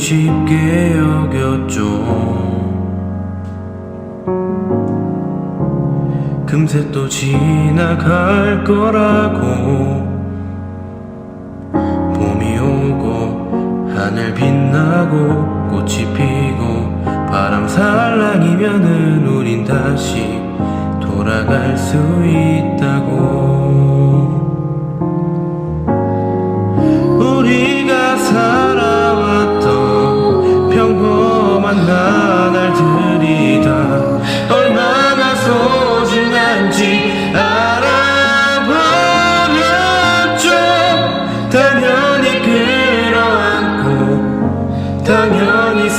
쉽게 여겼죠. 금세 또 지나갈 거라고. 봄이 오고 하늘 빛나고 꽃이 피고 바람 살랑이면은 우린 다시 돌아갈 수 있다고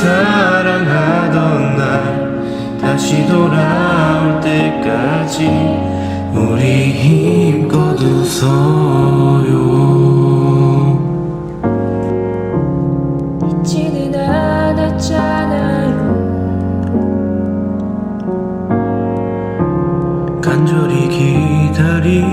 사랑하던 날 다시 돌아올 때까지 우리 힘껏 웃어요. 잊지는 않았잖아요. 간절히 기다리잖아요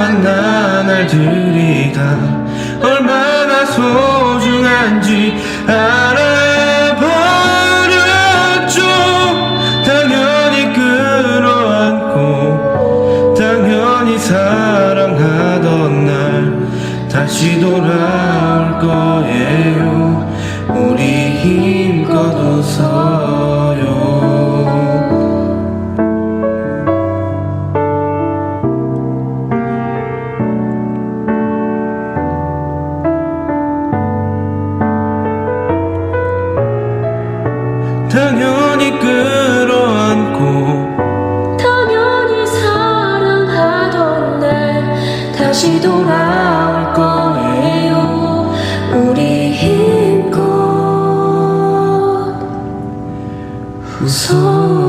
평범한 나날 들이 다 얼마나 소중한지 알아버렸죠. 당연히 끌어안고 당연히 사랑하던 날 다시 돌아올 거예요. 우리 힘껏 웃어 당연히 끌어안고 당연히 사랑하던 날 다시 돌아올 거예요. 우리 힘껏 웃어